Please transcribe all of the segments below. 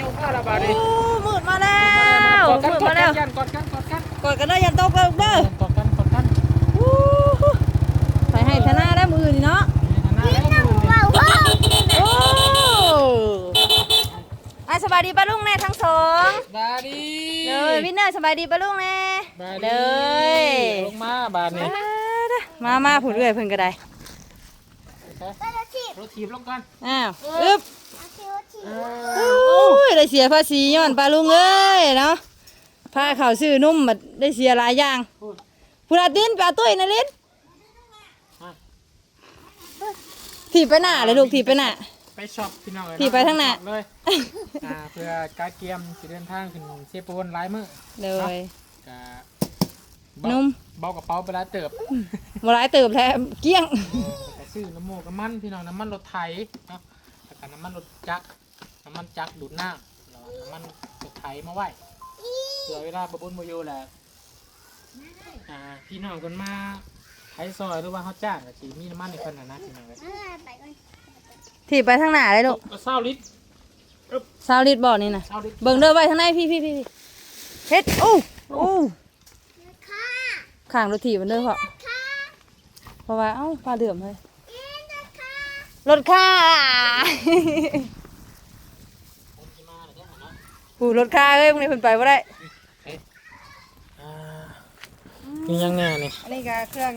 ยุมาและบาดโอ้นี้มืดมาแล้วกอดกันมืดกอมาดแล้กัวนยันกอดกันกอดกันกดกันได้อยันตกเด้อเด้อกอดกันกอดกันโอ้โหไปให้ธนาได้มืออื่นนี่เนาะนี่นะแล้วมือเนี่ยโอ้ไอะสบายดีป้าลุงแน่ทั้งสองบาดีเลยวินเนอร์สบายดีป้าลุงแน่บาเลดียลงมาบาดนี้มามาผุดเรื่อยเพิ่นก็ได้รถถีบลงกันอ้าวอึ๊บเอ โอ้ยได้เสียภาษีย้อนป้าลุงเอ้ยเนาะพาเขาซื้อนุ่มบัดได้เสียหลายอย่างพูดพูดอาตินไปเอาตุ้ยนะลินถีบไปหน้าเลยลูกถีบไปหน้า ไปช็อปพี่น้องเลยถีบไปทางหน้าเลยอ่าเพื่อการเกียมสิเดินทางขึ้นเชฟโปนหลายมื้อเลย กะนุ่ม เบากระเป๋าไปหลายเติบบ่หลายเติบแท้เกลี้ยง แต่ซื้อน้ำมูกน้ำมันพี่น้องน้ำมันรถไถเนาะแล้วก็น้ำมันรถจักรน้ำมันจักรดูดน้ำแล้วน้ำมันรถไถมาไว้เผื่อเวลาประบุนโมยูแหละอ่าพี่น้องคนมาไถซอยหรือว่าเขาจ้างก็สิมีน้ำมันในคนนะนะพี่น้องเลยถีบไปทางหน้าเลยลูกเอาเศร้าลิตรซาวลิดบ่นี่นะเศร้าลิตรเบิ่งเด้อไว้ทางในพี่พี่พี่พี่เฮ็ดโอ้โอ้ข้างรถถีบมันเด้อพ่อเพราะว่าเอ้าปลาเดือมเลยรถค่า ผมสิมาเลยเด้อเนาะ ปูรถค่าเอ้ยมึงนี่เพิ่นไปบ่ได้อ่ามียังไงนี่อันนี้ก็เครื่อง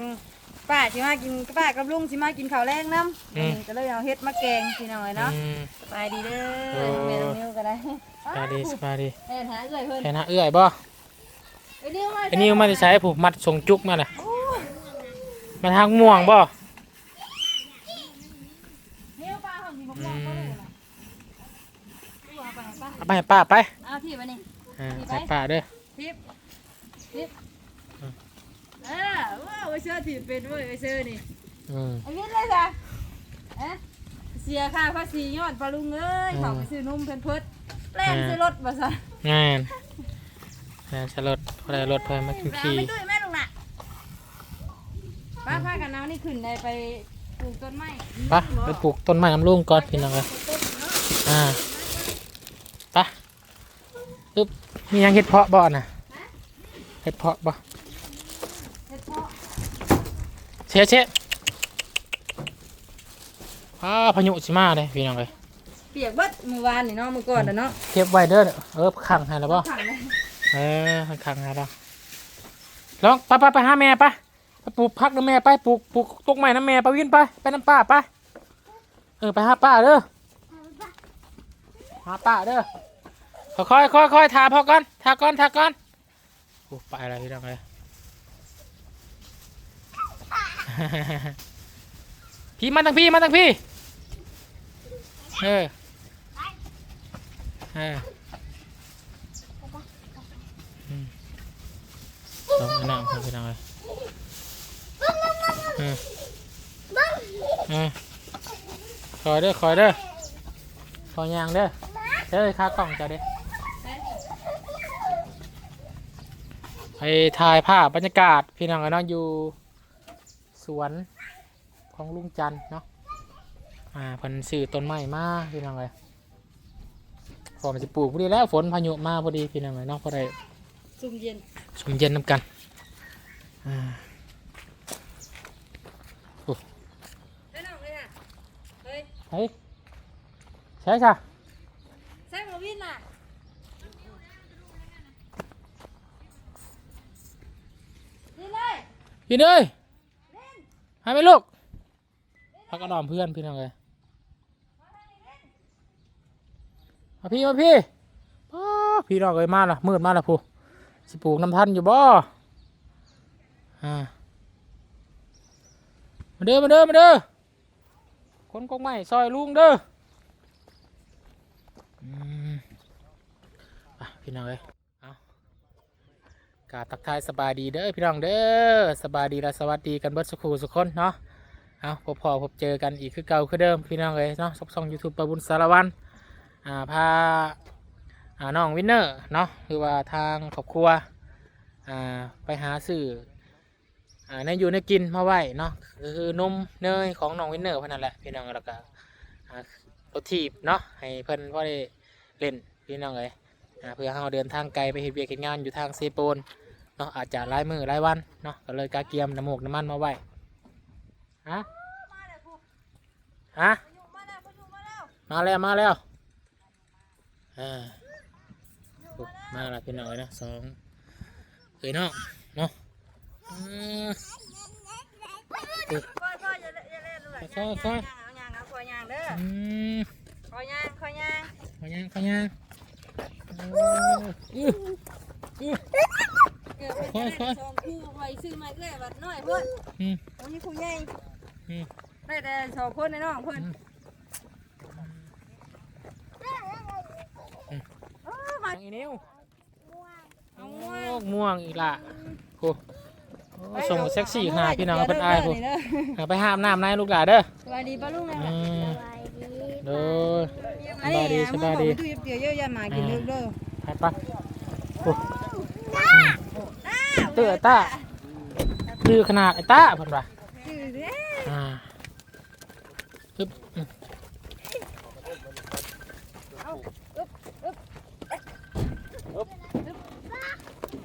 ป้าสิมากินป้ากับลุงสิมากินข้าวแรงน้ำอืม ก็เลยเอาเฮ็ดมาแกงพี่น้อยเนาะอืมไปดีเด้โอ้อแม่น้องนิ้วก็ได้สบายดีสบายดีเอ็นหาเอื้อยเพิ่นแค่นะเอื้อยบ่ไอ้นิ้วมาอันนี้มาได้ใช้ผมมัดส่งจุกมาเลยมาทางม่วงบ่นิ้วป้าของสิบ่ม่วงบ่รู้ล่ะดูเอาไปป้า เอาไปให้ป้าไป เอาที่มานี่อ่าให้ป้าเด้อทิปทิปเออว้าวไอ้เสื้อถีบเป็นเว้ยไอ้เสื้อนี่อืม ไอ้วินเลยจ้ะเอ๊ะเสียค่าภาษียอดปลาลุงเอ้ยอืม เขาไปซื้อนมเพิ่นเพิดแล่นซื้อรถบ่ซะงานงานสลดพอได้รถเพิ่มมากินไปเอาขี่ไปด้วยแม่ลุงน่ะป้าพากันน้านี่ขึ้นได้ไปปลูกต้นไม้ไปไปปลูกต้นไม้น้ำลุงก่อนพี่น้องเลยอ่าไป ปึ๊บมียังเห็ดเพาะบ่น่ะเห็ดเพาะบ่เฮ็ดเพาะเช็ดเช็ดอ้าพายุสิมาเลยพี่น้องเลยเปียกเบิดเมื่อวานนี่เนาะเมื่อก่อนน่ะเนาะเก็บไว้เด้อเออขังให้แล้วบ่ขังเลยเออขังให้แล้วลองไปไปไปหาแม่ไปไปปลูกพักน้ำแม่ไปปลูกปลูกต้นไม้น้ำแม่ไปวินไปไปน้ำป้าไปเออไปหาป้าเด้อหาป้าเด้อ ค่อยค่อยค่อยๆทาพอก่อนทาก่อนทาก่อนโอ้ไปอะไรพี่น้องเลยพี่มาตั้งพี่มาตั้งพี่ เออ เออลองน้ำครับพี่น้องเลยเออเออคอยเด้อคอยเด้อคอยยางเด้อเด้อค่ากล่องจะเด้อไป ถ่ายภาพบรรยากาศพี่น้องกันเนาะอยู่สวนของลุงจันทร์เนาะอ่าเพันสื่อต้นไม้มาพี่น้องเลยพอมันจะปลูกพอดีแล้วฝนพายุมาพอดีพี่น้องเลยเนาะพอได้ซุ่มเย็นชมเย็นน้ำกันอ่าเฮ้ยน้องเลยน่ะเฮ้ยเฮ้ยใช่จ้ะแซงมาวินน่ะนี่เลย พี่เอ้ยให้ไหมลูกพักกระดอมเพื่อนพี่น้องเลยมาพี่มาพี่อ้าพี่น้องเลยมาละมืดมาละผู้สิปลูกน้ำทันอยู่บ่อ่ามาเด้อมาเด้อมาเด้อคนกงไม้ซอยลุงเด้ออืมพี่น้องเลย กาบทักทายสบายดีเด้อพี่น้องเด้อสบายดีและสวัสดีกันเบิดสุขูสุกคนเนาะเอาพบพอพบเจอกันอีกคือเก่าคือเดิมพี่น้องเลยเนาะซอกซองยูทูบประบุญสารวันอ่าพาอ่าน้องวินเนอร์เนาะคือว่าทางครอบครัวอ่าไปหาซื้ออ่าในอยู่ในกินมาไว้เนาะคือนมเนยของน้องวินเนอร์เพื่อนนั่นแหละพี่น้องแล้วก็อ่ารถถีบเนาะให้เพิ่อนพอได้เล่นพี่น้องเอ้ย เพื่อให้เราเดินทางไกลไปเฮ็ดเวียกเฮ็ดงานอยู่ทางเซโปนเนาะอาจจะหลายมือหลายวันเนาะก็เลยกาเกียมน้ำมูกน้ำมันมาไว้ฮะฮะมาแล้วมาแล้วอ่าโอ้มาแล้วพี่น้องเอ้ยนะสองเอ้ยน้องเนาะอ่าค่อยๆอย่าเล่นอย่าเล่นลูกหลานค่อยๆค่อยเอาย่างเอาคอยย่างเด้ออืมคอยย่างคอยย่างขอยังขอยังโอ้อื้ออื้อ เกิดเป็นการสองคู่ไว้ซื้อมาเรื่อยบัดน้อยเพิ่นอืมวันนี้คู่ใหญ่ได้แต่สองคนในน้องเพิ่นเออมาน้องอีนิ้วเอาโอ้ม่วงม่วงอีกละโอ้ส่งเซ็กซี่ขนาดพี่น้องเพิ่นอายโอ้เอาไปห้ามน้ำนายลูกหลานเด้อสวัสดีป้าลุงนะอืมโดย อันนี้สบายดีตู้เตี๋ยวเยอะแยะมากินเด้อเด้อไปปะโอ้เตอต้าคือขนาดไอ้ต้าเพิ่นว่าชื่อเด้อ่าปึ๊บอืม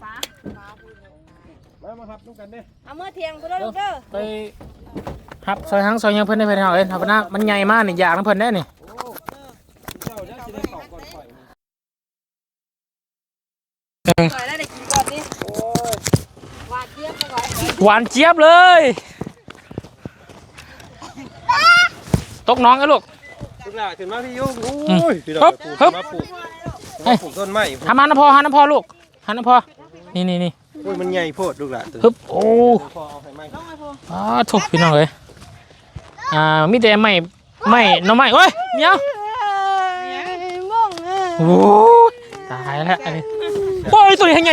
ป้ามามาครับนุ่งกันเด้เอาเมื่อเที่ยงไปเด้อลูกเด้อไปครับซอยหังซอยยังเพิ่นได้เพิ่นเอาเอ้ยเอาไปนะมันใหญ่มากนี่อยากน้ำเพิ่นได้นี่ เจ้าจะสิได้เข้าก่อนข่อย ปล่อยแล้วได้กิ นก่อนดิหวานเจี๊ยบไปก่อนหวานเจี๊ยบเลย ตกน้องไอ้ลูกลูกหลานขึ้นมาพี่ยุ่งอืโอ้ยมพี่ดอฮึกบปลูกฮึบมาปลูกมาปลูกต้นไม้ทำหันน้ำพอหันน้ำพอลูกหันน้ำพอนี่นี่นี่โอ้ยมันใหญ่โพดลูกหลานตัวฮึบโอ้พอเอาให้ไหมอ้าถูกพี่น้องเลยอ่ามีแต่ไม่ไม่หน้องไม่โอ้ยเดี๋ยวม่วงเออโอ้ยตายแล้วอันนี้ โอ้ยตัวนี้ยังไง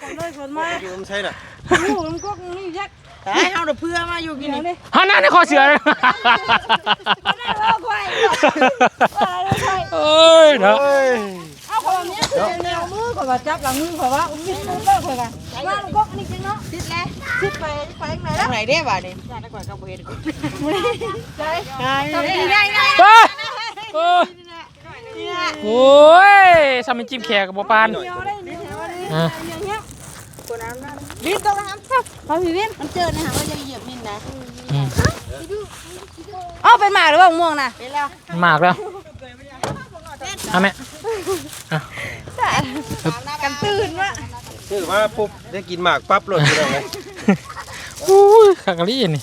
คนเลยคนมาอยู่มันใช่น่ะลูกน้ำก๊กนี่ยักษ์แต่เฮาเดเพื่อมาอยู่กินเดี๋ยวนี่นี่หันหน้าในคอเสือเลยเอาควายอะไรควายเอ้ยเนาะโอ้ยเอาความนี้แนวมือข่อยว่าจับหลังมือข่อยว่าอุ้มยิ้มมือเด้อข่อยว่าว่าลูกก๊กนี่จริงเนาะติดแล้วคิดไปไปไหนทาแล้วงไหนได้บ่านี่จ้าได้กว่ากับบ่เฮ็ดกูใจใช่ทำดีได้ไงเอ้ยโอ้ยโอ้ยสามิจิ้มแขกกับปปาน อะอย่างเงี้ยกูน้ำนั่นวินตรงน้ำพอพี่วินมันเจอนะฮะว่าจะเหยียบมินนะอืมเอ้าเป็นหมาหรือว่าม่วงน่ะเป็นแล้วมากแล้วเอาแม่กันตื่นวะซื้อมาปุ๊บได้กินหมากปั๊บเลยพี่น้องเลยอุ้ยขากะลี่นี่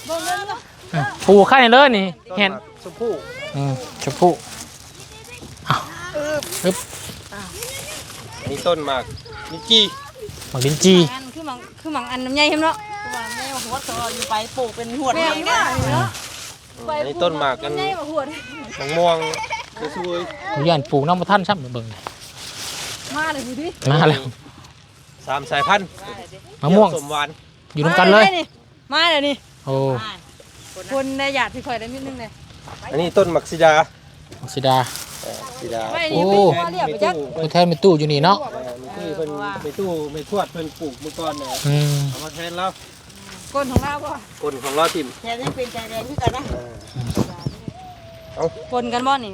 อะปลูกข้างในเลยนี่ต้นเห็นหมากชมพู่อืมชมพู่ มีต้นหมากมีจีหมากลิ้นจีอันคือหมังคือหมังอันน้ำใหญ่เห็นเนาะกูว่าแม่หัวตัวอยู่ไปปลูกเป็นหวดแม่งเนี่ยเนาะอันนี้ต้นหมากกันใหญ่กว่าหัวมะม่วงสวยผมยันปลูกน้ำมาท่านซ้ำเบิ่งเลยมาเลยดูดิมาแล้วๆสามสายพันธุ์มะม่วงสมหวานอยู่ร่วมกันเลย มาเลยนี่โอ้คนในหยาดที่คอยได้นิดนึงเลยอันนี้ต้นหมักซิดามักซิดา เออซิดาไม่โอ้นี่เป็นพ่อเรียกไปจักเพิ่ตันวแทนเป็นตู้อยู่นี่เนาะเออมีตู้เพิ่นไปตู้ไปทวดเพิ่นปลูกเมื่อก่อนเนี่ยอืมเอามาแทนแล้วก้นของเราป่ะคนของเราทิมแค่นี้เป็นใจแดงคือกันนะปนกันบ่นี่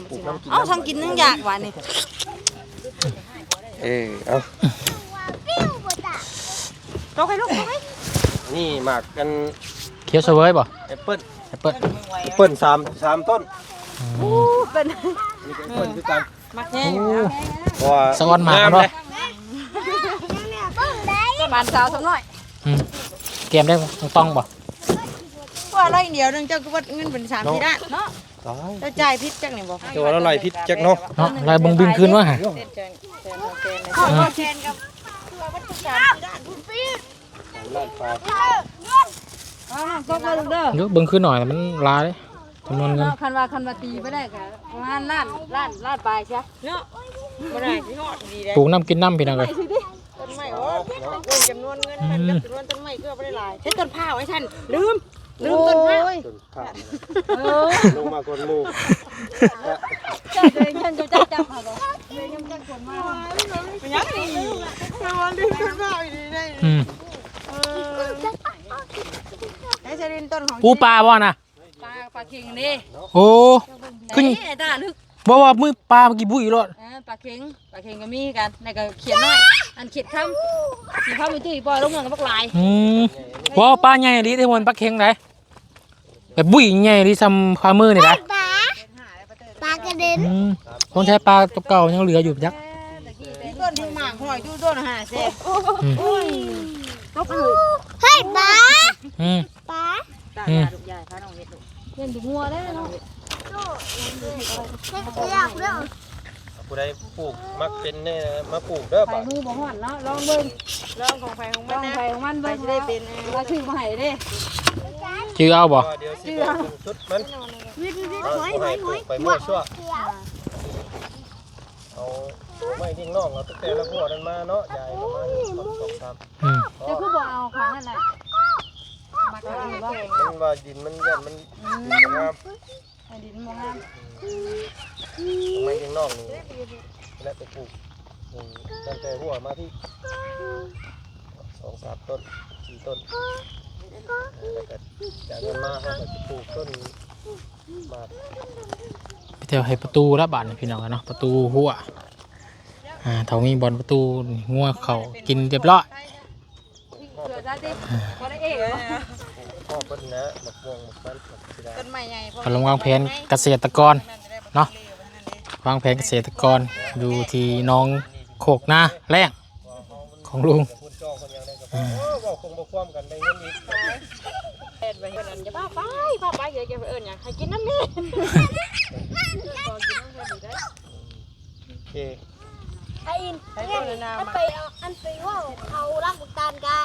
เอ้าทำกินนึงอยากหวานนี่เออเอาตกให้ลูกตกให้นี่หมากกันเขียวเสวยบ่แอปเปิ้ลแอปเปิ้ลแอปเปิ้ลสามสามต้นอืมเป็น นี่ก็แอปเปิ้ลคือกันมักแห้งโอ้เพราะว่าสะออนหมากงเนาะเลยบานสาวสักหน่อยอืมเกมได้ต้องบ่ว่าร้อยเดียวนึงเจ้าก็ว่าเงินเป็น3 4ด้านเนาะตายเจ้าจ่ายผิดจังนี่บ่ตัวละลายพิษจักเนาะเนาะลายบึงบินคืนวะฮะเส้นแจนแจนแจนขอแทนกับลาดปลาอ้าวตกมาลูกเด้อ เดี๋ยวบึงคืนหน่อยแต่มันลายเลย จำนวนเงินคันว่าคันว่าตีไม่ได้ค่ะประมาณล้านล้านล้านปลายใช่เนาะบ่ได้สิฮอดดีเด้ปลูกน้ำกินน้ำพี่น้องเลยต้นไม้โอ้เงินจำนวนเงินมันกับจำนวนต้นไม้ก็บ่ได้หลายใช้ต้นผ้าไว้ท่านลืมลืมต้นผ้าจนขาดเออลงมาคนหมู่เจ้าเดินยันจะจับจับมาบ่เดินยันจับคนมาเป็นยังนี่มันลืมต้นผ้าอีกได้อืมไอ้ชรินต้นของ ปูปลาบ่น่ะ ปลาปลาเข่งนี่โอ้ขึ้นไอ้ตาลึกบ่ว่ามือปลาเมื่อกี้บุ้ยรถเออปลาเค็งปลาเค็งก็มีกันแล้วก็เขียนน้อยอันเขียดคำเขียดคำมีตุ้ยปล่อยลงเมืองกับบักลายอืมบ่ปลาใหญ่ดิที่มันปลาเค็งได้แบบบุ้ยใหญ่ดิซ้ำฝ่ามือนี่ได้ปลากระเด็นอืมคนใช้ปลาตัวเก่ายังเหลืออยู่จักต้นที่หมากหอยดูต้นหาเซ่อืมเฮ้ยปลาอืมปลาตาอืมลูกยายพาน้องเฮ็ดลูก เล่นดุงัวได้เนาะอยากเรื่องผู้ใดปลูกมักเป็นแน่มาปลูกเด้อไปป่ะมือบ่ห่อนเนาะลองเบิ่งลองของไฟของลมันองนะ ไปของมันไปเบิ่งสิได้เป็นว่าชื่อมาให้เด้ชื่อเอาบ่เดี๋ยวสิบอกเป็นชุดมันวิทวิทเอาหอยผู้หให้อยปหลูอยกไปมั่วชั่วเอาไม้ทิ้งน้องเอาตั้งแต่ละพวกนั้นมาเนาะยายประมาณสองสามอืมเดี๋ยวคือบ่เอาขางนั่นน่ะ มักเอาอยู่บ่มันว่าดินมันยันมันดินมันงามให้ดินบ่งามไม้ทิ้งนองนี่และไปปลูกตั้งแต่หัวมาที่สองสามต้นสี่ต้นแล้วก็จากนั้นมาเขาก็จะปลูกต้นหมากไปเที่ยวให้ประตูละบาทนี่พี่น้องกันเนาะประตูหัวอ่าเท่ามีบอลประตูงัวเขากินเรียบร้อยเกิดได้ติบ่ได้เอกเหรอพ่ อเพิ่นนะหมกม่วงหมกมันหมกสีดาต้นไม้ใหญ่กำลังวางแผนเกษตรกร เนาะ วางแผนเกษตรกรอยู่ที่หน้องโคกนาแรงของลุงพูดจ้องคนยังได้กับพ่อโอ้บอกคงบอกความกันได้เงินอีกเฮ็ดไว้เพิ่นอันจะบ้าไปพาไปเดี๋ยวจะเอิ้นหยังให้กินน้ำนี่โอเคไอ้อินอันไปเอาอันไปว่าเขารักบุกตานกา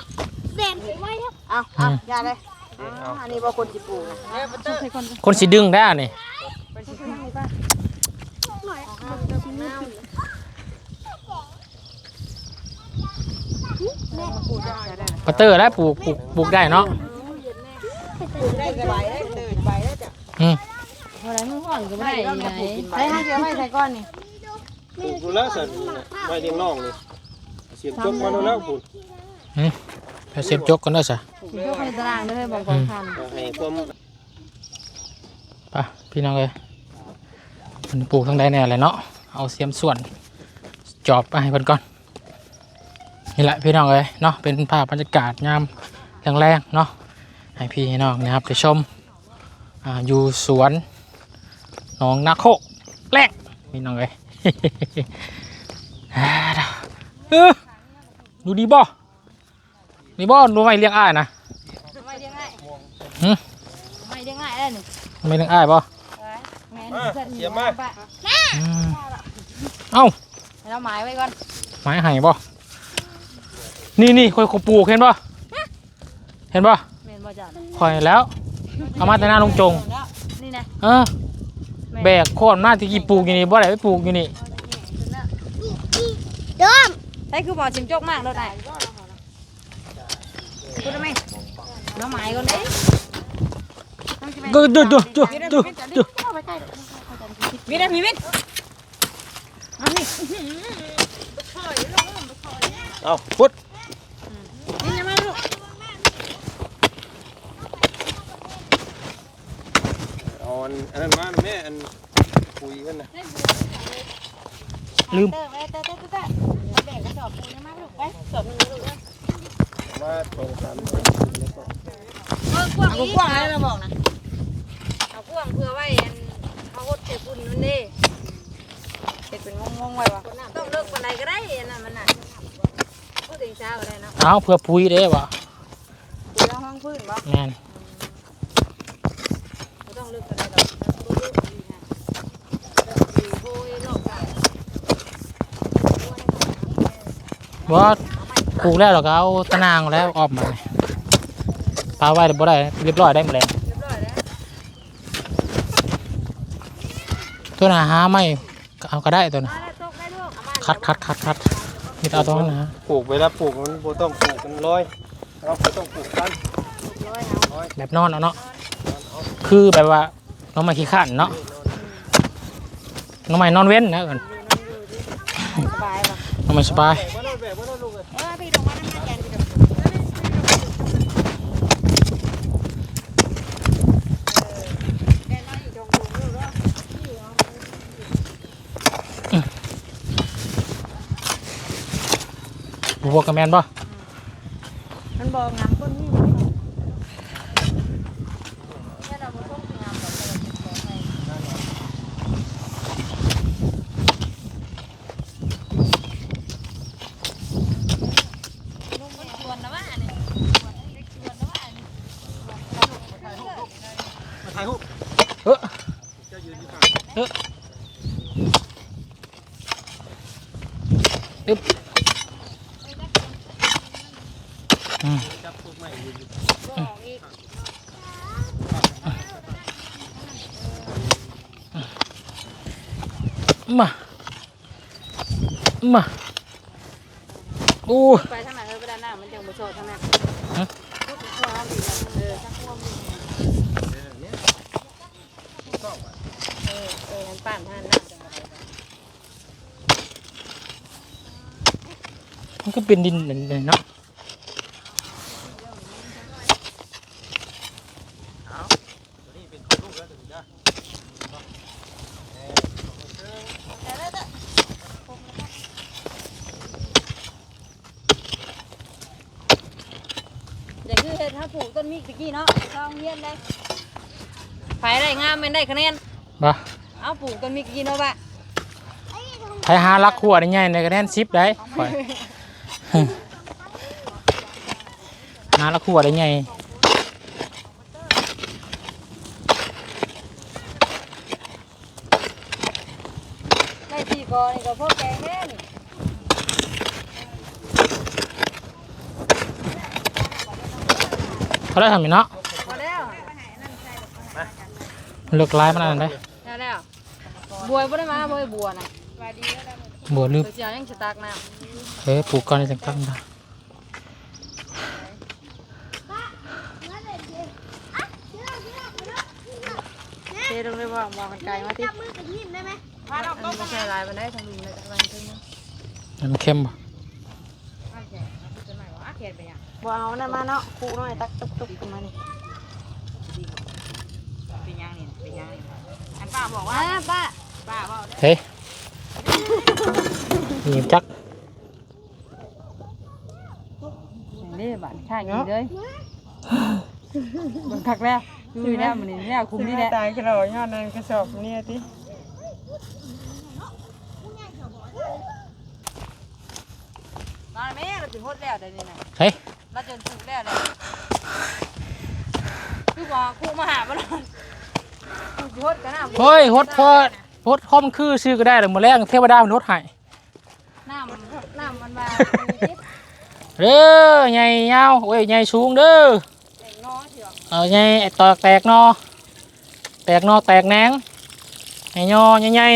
เด่นไปไว้ครับเอาเอาอย่าเลย อันนี้บ่คนสิปลูกนะเฮ้ยบ่เตอร์คนสิดึงได้อะนี่ปลูกได้ได้ปัตเตอร์ได้ปลูกปลูกปลูกได้เนาะปลูกได้สบายได้ตื่นไปได้จ้ะอืมบ่ได้มือห่อนก็บ่ได้เราไหนปลูกกินไปให้เชื่อไม่ใส่ก้อนนี่ปลูกดูแลสันไม่เลี้ยงน้องนี่เสียมจกมาแล้วแล้วคุณอืม ไปเสียบจกกันได้ซะสิยกให้ตารางเด้อบ่ของคันให้ความไปพี่น้องเลยมันปลูกทั้งใดแน่เลยเนาะเอาเสียมส่วนจอบไปให้เพิ่นก่อนนี่แหละพี่น้องเลยเนาะเป็นภาพบรรยากาศยามแรงๆเนาะให้พี่น้องนะครับไปชมอ่าอยู่สวนหนองนาโคกแรกพี่น้องเลยอ่าเด้อเออดูดีบ่ นี่บ่ดูไม่เลี้ยงอ้ายนะไม่เลี้ยงง่ายหึไม่เลี้ยงง่ายได้นี่ไม่เลี้ยงอ้ายบ่แม่มาเพิ่นเสียมมาอืมเอ้าให้เราหมายไว้ก่อนไม้ไห้บ่นี่นี่คอยขปลูกเห็นบ่เห็นบ่แม่นบ่จ้ะคอยแล้วเอามาแต่หน้าลงจงนี่นะเออแบกโคตรหน้าที่กี่ปลูกอยู่นี่บ่ได้ไปปลูกอยู่นี่เดิมได้คือบ่ชิมจกมากแล้วได้ พูดได้ไหมเราหมายก่อนเด้ก็ดูดูดูดูดูมีได้มีมิดเอาพุดนี่ยังม เอาอันอันนั้นมาแม่อันคุยกันนะลืมเติมเอ้เติมเติมเติมแบ่งกระสอยังมาลูกไปสามเอากว้างเอากว้างๆเลยเราบอกนะเอากว้างเพื่อไว้อันเอาหดเก็บบุญนั่นเด้เฮ็ดเป็นงงๆไว้วะต้องเลิกวันใดก็ได้อันนั้นมันน่ะพูดถึงเช้าก็ได้เนาะเอาเพื่อปุ๋ยเด้วะปุ๋ยห้องพื้นบ่แม่นไม่ต้องเลิกกันไรอกต้องเลิกดีนะดีโอ้ยโลกอะว่า ปลูกแล้วเราก็เอาตะนางแล้วออกมานี่ปลาไว้ได้บ่ได้เรียบร้อยได้หมดแล้วเรียบร้อยแล้วตัวหนาหาไม่เอาก็ได้ตัวน่ะมาแล้วตกได้ลูกเอามาคัดคัดคัดคัดนี่เอาตัวนั้นนะปลูกเวลาปลูกมันบ่ต้องปลูกมันร้อยเราก็ต้องปลูกกันแบบนอนเอาเนาะคือแบบว่าน้องไม้ขี้ข้านเนาะน้องไม้นอนเว้นนะก่อนสบายว่ะน้องไม้สบาย แบกบ่ได้แบกบ่ได้ลูกเอ้ย เออพี่ลงมาน้ำมันแกนพี่ดอกแกน้อยอยู่ตรงดูลูกเนาะ บวกกับแมนบ่มันบอกงามต้นนี้ มาถ่ายรูป เออ เจ้ายืนอยู่ข้าง อึ๊บอืม จับพวกไม้ยืนอยู่ มา มาอู้ไปทางไหนเออไปด้านหน้ามันจังบ่โชดทางนั้นฮะพูดถึงความดีนะเออจักความดีเออเออมันปั่นทางนั้นมันก็เป็นดินเลยเนาะ นี่เป็นของลูกแล้วถึงจะ อย่างคือเฮ็ดถ้าปลูกต้นมิกตะกี้เนาะลองเฮียนได้ไผ ได้งามแม่นได้คะแนนบ่เอาปลูกต้นมิกตะกี้เนาะบ่ะไทยหารักขวดใหญ่ในกระแนนซิปได้ข่อยหารักขวดได้ใหญ่ได้สี่กอนี่ก็พอแกงแน่นี่เขาได้ทำอยู่เนาะพอแล้วมัน เลือกลายมันอันนั้นได้ได้แล้วบัวบ่ได้มาบ่ได้บัวน่ะบัวลืมเดี๋ยวสิเอายังสตากน้เฮ้ยปลูกก่อนในจังตั้งได้ำเทลงเลยว่ามองกันไกลมาติมือกับหินได้ไหมอันนี้ก็ใช่ลายมันได้ทางลุงเลยจากวันถึงมันเข้มบ่บ่เอานั่นมาเนาะคู่น้อยตักตุกตุกขึ้นมานี่เป็นยังนี่ เป็นยังนี่อันป้าบอกว่าป้าป้าบอกเฮ้ยหยิบจักนี่บ้านข้างนี้เลยบังคักแล้วดูแล้วมันนี่แล้วคุมนี่แหละตายกระโดดยอดนั่นกระสอบเนี่ยตินอนแม่เราถึงโคตรแล้วเดี๋ยวนี้นะเฮ้ยเราจนถึงแล้วเลยคือว่าครูมาหาบ่ล่ะ ครูสิโคตรกันนะเฮ้ยฮดพอฮดพอมันคือชื่อก็ได้เลยหมดแรงเทวดามันฮดให้น้ำมันน้ำมันมาเด้อใหญ่ยาวโอ้ยใหญ่สูงเด้อเด็กน้อยเถอะเอาใหญ่ไอ้ตอกแตกนอแตกนอแตกแหนงไอ้ยอใหญ่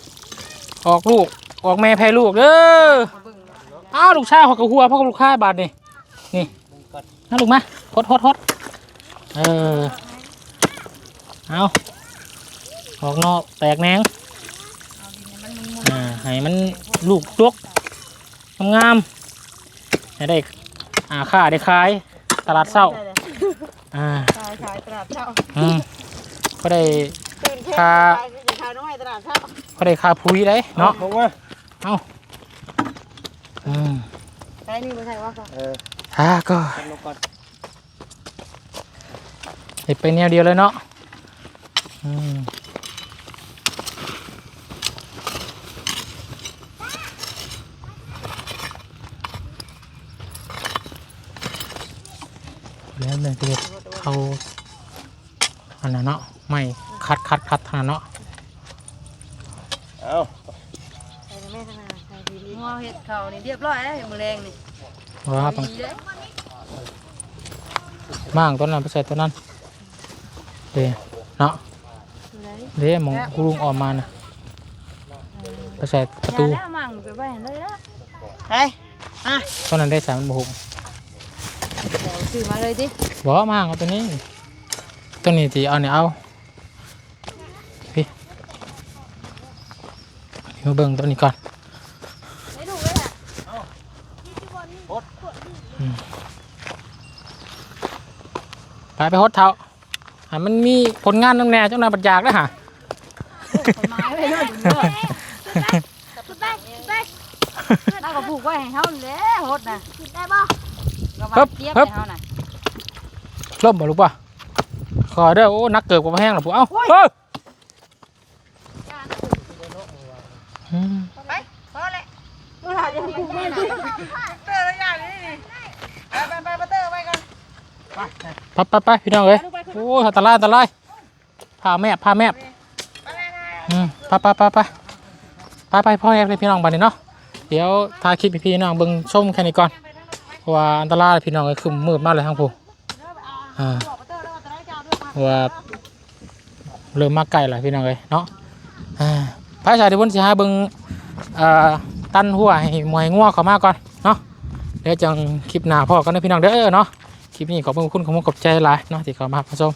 ๆออกลูกออกแม่แพ้ลูกเด้ออ้าวลูกชายเขากับหัวพ่อกับลูกชายบาดนี่นี่นั่นลูกมาฮดฮดฮดเออ เอาออกนอแตกแหนงอ่าให้มันลูกจกงามๆให้ได้อ่าค่าได้ขายตลาดเช้าอ่าขายขายตลาดเช้าอืมก็ได้ตื่นแค่ค่ะขายขายน้อยตลาดเช้าก็ได้ค่าพุยได้เนาะบอกว่าอืมใช่นี่ไม่ใช่ว่าค่ะเอออ่าก็ทำลงก่อนเห็ดไปแนวเดียวเลยเนาะอืม แล้วเลยจะเอาอันนั้นเนาะไม่คัดคัดคัดทางนั้นเนาะเอาใช่แม่ทำงานใช่ดีงอเห็ดเขานี่เรียบร้อยแล้วอย่างมือแรงนี่ว่าต้องดีเลยมั่างต้นนั้นไปใส่ต้นนั้นเด้เนาะ เด้หมองกูลุงออกมานะไปใส่ประตูอย่าแล้วมั่งไปไว้หั่นเลยนะเฮ้ยต้นนั้นได้สามบุหกเดี๋ยวซื้อมาเลยดิบอกว่ามั่างเอาตัวนี้ตัวนี้ที่เอาเนี่ยเอาพี่มาเบิ่งตัวนี้ก่อนไม่ถูกเลยอะไปไปฮดเท้าอะมันมีผลงานน้ำแน่จังหนาบัดอยากนะฮะ ผลไม้ไปเลยถึงด้วยไปไปเราก็ผูกไว้ให้เฮาแหล้หดน่ะกินได้ป่ะก็ว่าเจี๊ยบให้เฮาน่ะล่มบ่ลูกป่ะขอเด้อโอ้นักเกิดกว่าแห้งหรอปุ๊เอ้าเฮ้ยอืมพอแล้วเมื่อไหร่จะผูกแม่เตอร์อย่างนี้นี่ไปไปไปเตอร์ไปกันไปไปไปพี่น้องเอ้ยโอ้ยอันตรายอันตรายพาแม่พาแม่ อืมไปไปไปไปไปไปพ่อแอบเลยพี่น้องบัดนี้เนาะเดี๋ยวถ่ายคลิปพี่น้องเบิ่งชมแค่นี้ก่อนเพราะว่าอันตรายพี่น้องเอ้ยคือมืดมากเลยทั้งผู้อ่าเราะว่าเริ่มมาไกลแล้วพี่น้องเอ้ยเนาะอ่าพระชายที่บนสิหาเบิ่งอ่อตั้นหัวให้มวยงัวเข้ามาก่อนเนาะเดี๋ยวจังคลิปหน้าพ่อกันนะพี่น้องเด้อเนาะคลิปนี้ขอบคุณขอบคุณขอบใจหลายเนาะที่เข้ามารับชม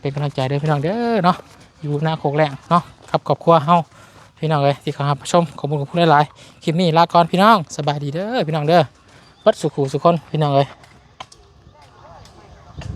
เป็นกำลังใจเด้อพี่น้องเด้อเนาะ อยู่หน้าโคกแรงเนาะครับขอบครัวเฮาพี่น้องเลยที่เข้ามาชมขอบคุณขอบคุณหลายๆคลิปนี้ลาก่อนพี่น้องสบายดีเด้อพี่น้องเด้อบัดสุขุสุขคนพี่น้องเลย